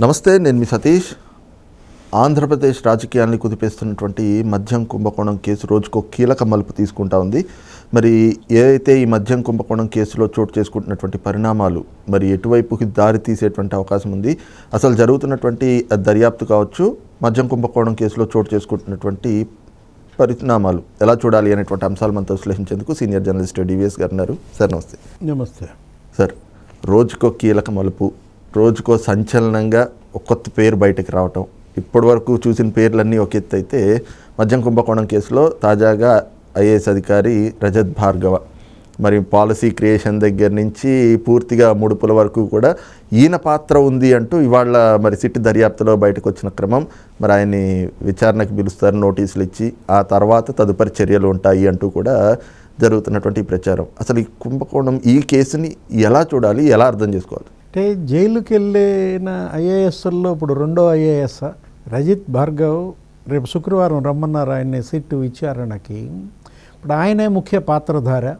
నమస్తే నేను మీ సతీష్. ఆంధ్రప్రదేశ్ రాజకీయాల్ని కుదిపేస్తున్నటువంటి మద్యం కుంభకోణం కేసు రోజుకో కీలక మలుపు తీసుకుంటా ఉంది. మరి ఏదైతే ఈ మద్యం కుంభకోణం కేసులో చోటు చేసుకుంటున్నటువంటి పరిణామాలు మరి ఎటువైపుకి దారి తీసేటువంటి అవకాశం ఉంది? అసలు జరుగుతున్నటువంటి దర్యాప్తు కావచ్చు మద్యం కుంభకోణం కేసులో చోటు చేసుకుంటున్నటువంటి పరిణామాలు ఎలా చూడాలి అనేటువంటి అంశాలు మనతో విశ్లేషించేందుకు సీనియర్ జర్నలిస్ట్ డివిఎస్ గారు ఉన్నారు. సార్ నమస్తే. నమస్తే. సార్ రోజుకో కీలక మలుపు రోజుకో సంచలనంగా ఒక కొత్త పేరు బయటకు రావటం. ఇప్పటి వరకు చూసిన పేర్లన్నీ ఒక ఎత్తు అయితే మద్యం కుంభకోణం కేసులో తాజాగా ఐఏఎస్ అధికారి రజత్ భార్గవ. మరి పాలసీ క్రియేషన్ దగ్గర నుంచి పూర్తిగా ముడుపుల వరకు కూడా ఈయన పాత్ర ఉంది అంటూ ఇవాళ మరి సిట్ దర్యాప్తులో బయటకు వచ్చిన క్రమం మరి ఆయన్ని విచారణకు పిలుస్తారు నోటీసులు ఇచ్చి ఆ తర్వాత తదుపరి చర్యలు ఉంటాయి అంటూ కూడా జరుగుతున్నటువంటి ప్రచారం. అసలు ఈ కుంభకోణం ఈ కేసుని ఎలా చూడాలి ఎలా అర్థం చేసుకోవాలి? అంటే జైలుకి వెళ్ళిన ఐఏఎస్ల్లో ఇప్పుడు రెండో ఐఏఎస్ రజిత్ భార్గవ్ రేపు శుక్రవారం రమ్మన్నారు ఆయన్ని సిట్టు విచారణకి. ఇప్పుడు ఆయనే ముఖ్య పాత్రధార.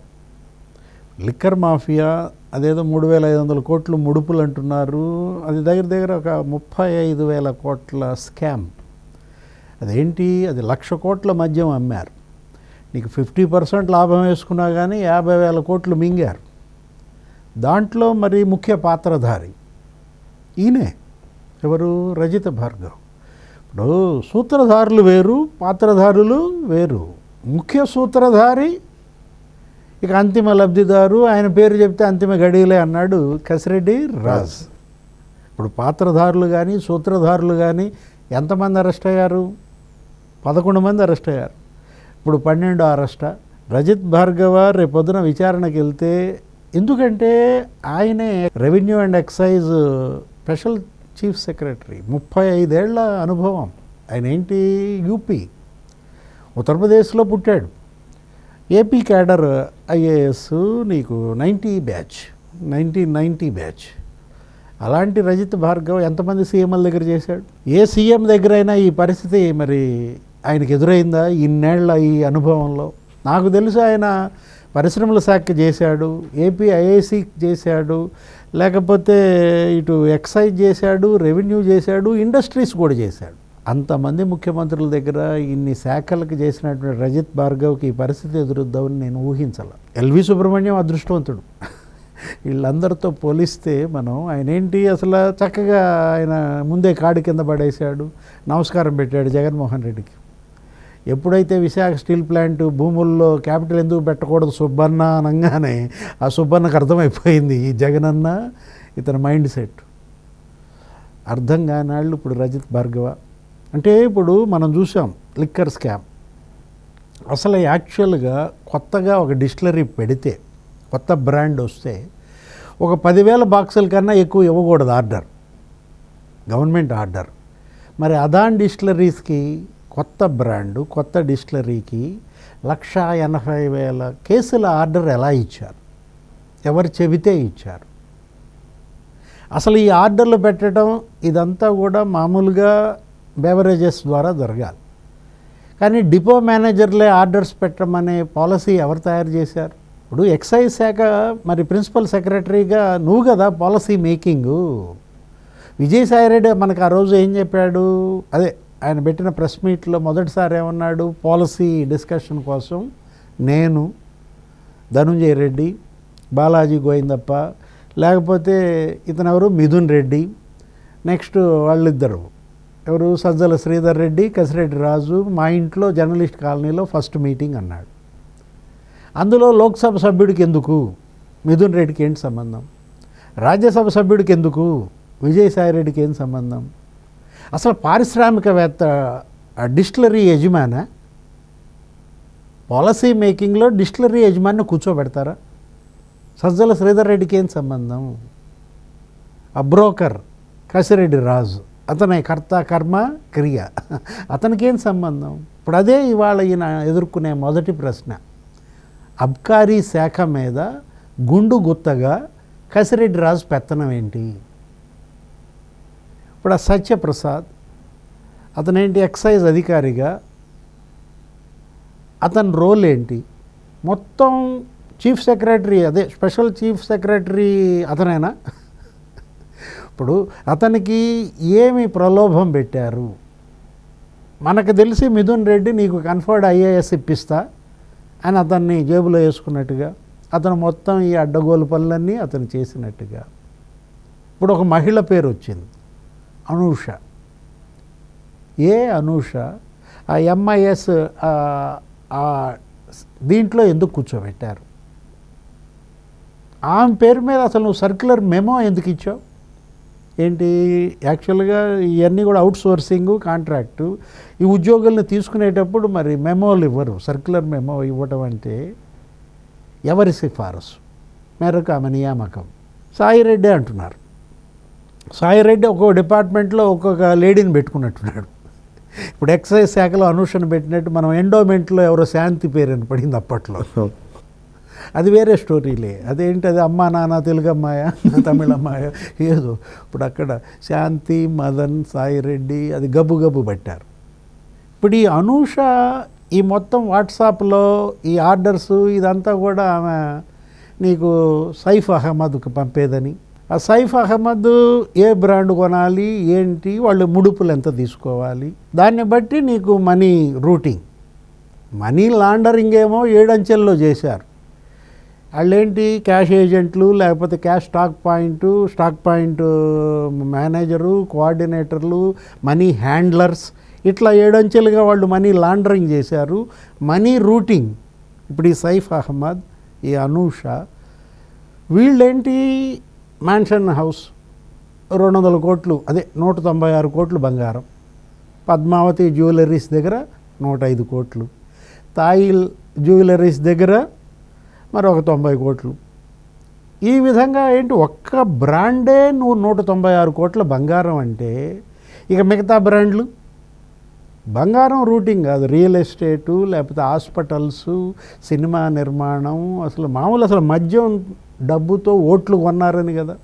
లిక్కర్ మాఫియా అదేదో మూడు వేల ఐదు వందల కోట్లు ముడుపులు అంటున్నారు. అది దగ్గర దగ్గర ఒక ముప్పై ఐదు వేల కోట్ల స్కామ్. అదేంటి? అది లక్ష కోట్ల మద్యం అమ్మారు. నీకు ఫిఫ్టీ పర్సెంట్ లాభం వేసుకున్నా కానీ యాభై వేల కోట్లు మింగారు. దాంట్లో మరి ముఖ్య పాత్రధారి ఈయనే. ఎవరు? రజిత భార్గవ్. ఇప్పుడు సూత్రధారులు వేరు పాత్రధారులు వేరు. ముఖ్య సూత్రధారి ఇక అంతిమ లబ్ధిదారు ఆయన పేరు చెప్తే అంతిమ గడియలే అన్నాడు కసిరెడ్డి రాజ్. ఇప్పుడు పాత్రధారులు కానీ సూత్రధారులు కానీ ఎంతమంది అరెస్ట్ అయ్యారు? పదకొండు మంది అరెస్ట్ అయ్యారు. ఇప్పుడు పన్నెండు అరెస్ట? రజిత్ భార్గవ రేపొద్దున విచారణకి వెళ్తే ఎందుకంటే ఆయనే revenue and excise special chief secretary. ముప్పై ఐదేళ్ళ అనుభవం. ఆయన ఏంటి యూపీ. ఉత్తరప్రదేశ్లో పుట్టాడు. ఏపీ క్యాడర్ ఐఏఎస్ నీకు ninety batch nineteen ninety batch. అలాంటి రజిత్ భార్గవ్ ఎంతమంది సీఎంల దగ్గర చేశాడు? ఏ సీఎం దగ్గరైనా ఈ పరిస్థితి మరి ఆయనకి ఎదురైందా ఇన్నేళ్ళ ఈ అనుభవంలో? నాకు తెలుసు ఆయన పరిశ్రమల శాఖ చేశాడు ఏపీ ఐఐసి చేశాడు లేకపోతే ఇటు ఎక్సైజ్ చేశాడు రెవెన్యూ చేశాడు ఇండస్ట్రీస్ కూడా చేశాడు. అంతమంది ముఖ్యమంత్రుల దగ్గర ఇన్ని శాఖలకు చేసినటువంటి రజిత్ భార్గవ్కి ఈ పరిస్థితి ఎదురుద్దామని నేను ఊహించాల. ఎల్వి సుబ్రహ్మణ్యం అదృష్టవంతుడు. వీళ్ళందరితో పోలిస్తే మనం ఆయన ఏంటి అసలు చక్కగా ఆయన ముందే కాడి కింద పడేశాడు. నమస్కారం పెట్టాడు జగన్మోహన్ రెడ్డికి. ఎప్పుడైతే విశాఖ స్టీల్ ప్లాంట్ భూముల్లో క్యాపిటల్ ఎందుకు పెట్టకూడదు సుబ్బన్న అనగానే ఆ సుబ్బన్నకు అర్థమైపోయింది ఈ జగనన్న ఇతని మైండ్ సెట్. అర్థం కానివాళ్ళు ఇప్పుడు రజిత్ భార్గవ. అంటే ఇప్పుడు మనం చూసాం లిక్కర్ స్కామ్. అసలు యాక్చువల్గా కొత్తగా ఒక డిస్టిలరీ పెడితే కొత్త బ్రాండ్ వస్తే ఒక పదివేల బాక్సుల కన్నా ఎక్కువ ఇవ్వకూడదు ఆర్డర్. Government order. మరి అదాన్ డిస్టిలరీస్కి కొత్త బ్రాండు కొత్త డిస్టిలరీకి లక్ష ఎనభై వేల కేసుల ఆర్డర్ ఎలా ఇచ్చారు? ఎవరు చెబితే ఇచ్చారు? అసలు ఈ ఆర్డర్లు పెట్టడం ఇదంతా కూడా మామూలుగా బెవరేజెస్ ద్వారా జరగాలి. కానీ డిపో మేనేజర్లే ఆర్డర్స్ పెట్టమనే పాలసీ ఎవరు తయారు చేశారు? ఇప్పుడు ఎక్సైజ్ శాఖ మరి ప్రిన్సిపల్ సెక్రటరీగా నువ్వు కదా పాలసీ మేకింగు. విజయసాయిరెడ్డి మనకు ఆ రోజు ఏం చెప్పాడు? అదే ఆయన పెట్టిన ప్రెస్ మీట్లో మొదటిసారి ఏమన్నాడు? పాలసీ డిస్కషన్ కోసం నేను ధనుంజయ రెడ్డి బాలాజీ గోవిందప్ప లేకపోతే ఇతను ఎవరు? మిథున్ రెడ్డి నెక్స్ట్ వాళ్ళిద్దరు. ఎవరు? సజ్జల శ్రీధర్ రెడ్డి కసిరెడ్డి రాజు మా ఇంట్లో జర్నలిస్ట్ కాలనీలో ఫస్ట్ మీటింగ్ అన్నాడు. అందులో లోక్సభ సభ్యుడికి ఎందుకు? మిథున్ రెడ్డికి ఏంటి సంబంధం? రాజ్యసభ సభ్యుడికి ఎందుకు? విజయసాయి రెడ్డికి ఏం సంబంధం? అసలు పారిశ్రామికవేత్త డిస్టిలరీ యజమాన పాలసీ మేకింగ్లో డిస్టిలరీ యజమాని కూర్చోబెడతారా? సజ్జల శ్రీధర్ రెడ్డికి ఏం సంబంధం? ఆ బ్రోకర్ కసిరెడ్డి రాజు అతనే కర్త కర్మ క్రియ. అతనికి ఏం సంబంధం? ఇప్పుడు అదే ఇవాళ ఈయన ఎదుర్కొనే మొదటి ప్రశ్న. అబ్కారీ శాఖ మీద గుండు గుత్తగా కసిరెడ్డి రాజు పెత్తనం ఏంటి? ఇప్పుడు ఆ సత్యప్రసాద్ అతనేంటి ఎక్సైజ్ అధికారిగా అతని రోల్ ఏంటి? మొత్తం చీఫ్ సెక్రటరీ అదే స్పెషల్ చీఫ్ సెక్రటరీ అతనేనా? ఇప్పుడు అతనికి ఏమి ప్రలోభం పెట్టారు? మనకు తెలిసి మిథున్ రెడ్డి నీకు కన్ఫర్డ్ ఐఏఎస్ ఇప్పిస్తా అని అతన్ని జేబులో వేసుకున్నట్టుగా అతను మొత్తం ఈ అడ్డగోలు పనులన్నీ అతను చేసినట్టుగా. ఇప్పుడు ఒక మహిళ పేరు వచ్చింది. అనూష. ఏ అనూష? ఆ ఎంఐఎస్ దీంట్లో ఎందుకు కూర్చోబెట్టారు? ఆమె పేరు మీద అసలు నువ్వు సర్క్యులర్ మెమో ఎందుకు ఇచ్చావు? ఏంటి? యాక్చువల్గా ఇవన్నీ కూడా అవుట్ సోర్సింగ్ కాంట్రాక్టు. ఈ ఉద్యోగుల్ని తీసుకునేటప్పుడు మరి మెమోలు ఇవ్వరు. సర్క్యులర్ మెమో ఇవ్వటం అంటే ఎవరి సిఫారసు? మేరకు ఆమె నియామకం. సాయిరెడ్డి అంటున్నారు. సాయిరెడ్డి ఒక్కొక్క డిపార్ట్మెంట్లో ఒక్కొక్క లేడీని పెట్టుకున్నట్టున్నాడు. ఇప్పుడు ఎక్సైజ్ శాఖలో అనూషను పెట్టినట్టు మనం ఎండోమెంట్లో ఎవరో శాంతి పేరు పడింది అప్పట్లో. అది వేరే స్టోరీలే. అదేంటి అది అమ్మా నాన్న తెలుగమ్మాయ తమిళమ్మాయ ఏదో. ఇప్పుడు అక్కడ శాంతి మదన్ సాయిరెడ్డి అది గబ్బు గబ్బు పెట్టారు. ఇప్పుడు ఈ అనూష ఈ మొత్తం వాట్సాప్లో ఈ ఆర్డర్స్ ఇదంతా కూడా ఆమె నీకు సైఫ్ అహ్మద్కు పంపేదని ఆ సైఫ్ అహ్మద్ ఏ బ్రాండ్ కొనాలి ఏంటి వాళ్ళు ముడుపులు ఎంత తీసుకోవాలి? దాన్ని బట్టి నీకు మనీ రూటింగ్. మనీ లాండరింగ్ ఏమో ఏడంచెల్లో చేశారు. వాళ్ళేంటి క్యాష్ ఏజెంట్లు లేకపోతే cash stock point stock point manager కోఆర్డినేటర్లు money handlers ఇట్లా ఏడంచెలుగా వాళ్ళు మనీ లాండరింగ్ చేశారు. Money routing. ఇప్పుడు ఈ సైఫ్ అహ్మద్ ఈ అనూష వీళ్ళేంటి మ్యాన్షన్ హౌస్ రెండు వందల కోట్లు అదే నూట తొంభై ఆరు కోట్లు బంగారం. పద్మావతి జ్యువెలరీస్ దగ్గర నూట ఐదు కోట్లు. తాయిల్ జ్యువెలరీస్ దగ్గర మరి ఒక తొంభై కోట్లు. ఈ విధంగా ఏంటి ఒక్క బ్రాండే నువ్వు నూట తొంభై ఆరు కోట్ల బంగారం అంటే ఇక మిగతా బ్రాండ్లు? బంగారం రూటింగ్ కాదు రియల్ ఎస్టేటు లేకపోతే హాస్పిటల్స్ సినిమా నిర్మాణం అసలు మామూలు అసలు మద్యం డబ్బుతో ఓట్లు కొన్నారని కదా.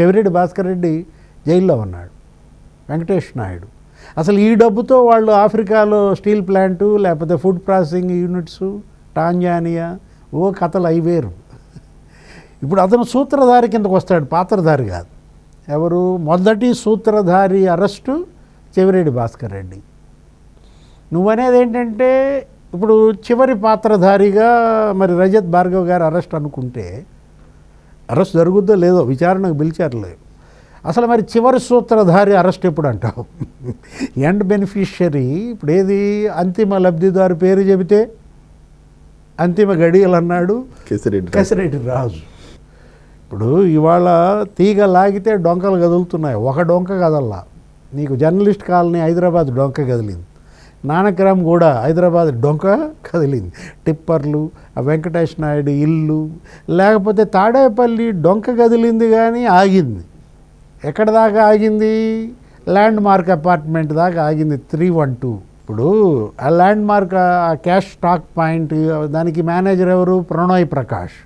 చెవిరెడ్డి భాస్కర్ రెడ్డి జైల్లో ఉన్నాడు. వెంకటేష్ నాయుడు. అసలు ఈ డబ్బుతో వాళ్ళు ఆఫ్రికాలో స్టీల్ ప్లాంటు లేకపోతే ఫుడ్ ప్రాసెసింగ్ యూనిట్స్ టాంజానియా ఓ కథలు అయివేరు ఇప్పుడు అతను సూత్రధారి కిందకు వస్తాడు పాత్రధారి కాదు. ఎవరు? మొదటి సూత్రధారి అరెస్టు చెవిరెడ్డి భాస్కర్ రెడ్డి. నువ్వనేది ఏంటంటే ఇప్పుడు చివరి పాత్రధారిగా మరి రజత్ భార్గవ్ గారు అరెస్ట్ అనుకుంటే అరెస్ట్ జరుగుద్దో లేదో విచారణకు పిలిచారులే. అసలు మరి చివరి సూత్రధారి అరెస్ట్ ఎప్పుడు అంటావు ఎండ్ బెనిఫిషియరీ ఇప్పుడు ఏది అంతిమ లబ్ధిదారు పేరు చెబితే అంతిమ గడియలు అన్నాడు కేసిరెడ్డి కసిరెడ్డి రాజు. ఇప్పుడు ఇవాళ తీగ లాగితే డొంకలు కదులుతున్నాయి. ఒక డొంక కదల్లా. నీకు జర్నలిస్ట్ కాలనీ హైదరాబాద్ డొంక కదిలింది. నానక్రామ్ కూడా హైదరాబాద్ డొంక కదిలింది. టిప్పర్లు ఆ వెంకటేష్ నాయుడు ఇల్లు లేకపోతే తాడేపల్లి డొంక కదిలింది కానీ ఆగింది. ఎక్కడ దాకా ఆగింది? ల్యాండ్ మార్క్ అపార్ట్మెంట్ దాకా ఆగింది త్రీ వన్ టూ. ఇప్పుడు ఆ ల్యాండ్ మార్క్ ఆ క్యాష్ స్టాక్ పాయింట్ దానికి మేనేజర్ ఎవరు? ప్రణోయ్ ప్రకాష్.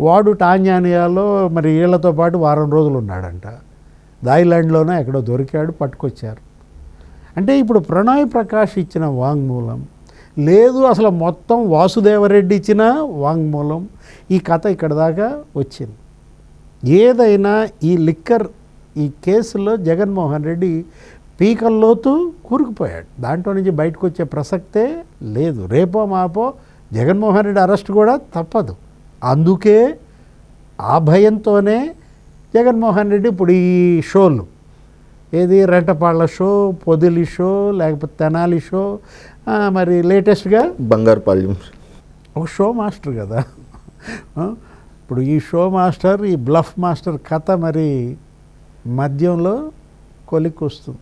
వాడు టాంజానియాలో మరి వీళ్ళతో పాటు వారం రోజులు ఉన్నాడంట. థాయిలాండ్లోనే ఎక్కడో దొరికాడు పట్టుకొచ్చారు. అంటే ఇప్పుడు ప్రణయ్ ప్రకాష్ ఇచ్చిన వాంగ్మూలం లేదు అసలు మొత్తం వాసుదేవరెడ్డి ఇచ్చిన వాంగ్మూలం ఈ కథ ఇక్కడ దాకా వచ్చింది. ఏదైనా ఈ లిక్కర్ ఈ కేసులో జగన్మోహన్ రెడ్డి పీకల్లోతు కూరుకుపోయాడు. దాంట్లో నుంచి బయటకు వచ్చే ప్రసక్తే లేదు. రేపో మాపో జగన్మోహన్ రెడ్డి అరెస్ట్ కూడా తప్పదు. అందుకే ఆ భయంతోనే జగన్మోహన్ రెడ్డి ఇప్పుడు ఈ షోలు ఏది రెంటపాళ్ళ షో పొదిలి షో లేకపోతే తెనాలి షో మరి లేటెస్ట్గా? బంగారు పాల్యం ఒక షో మాస్టర్ కదా. ఇప్పుడు ఈ షో మాస్టర్ ఈ బ్లఫ్ మాస్టర్ కథ మరి మద్యంలో కొలిక్కి వస్తుంది.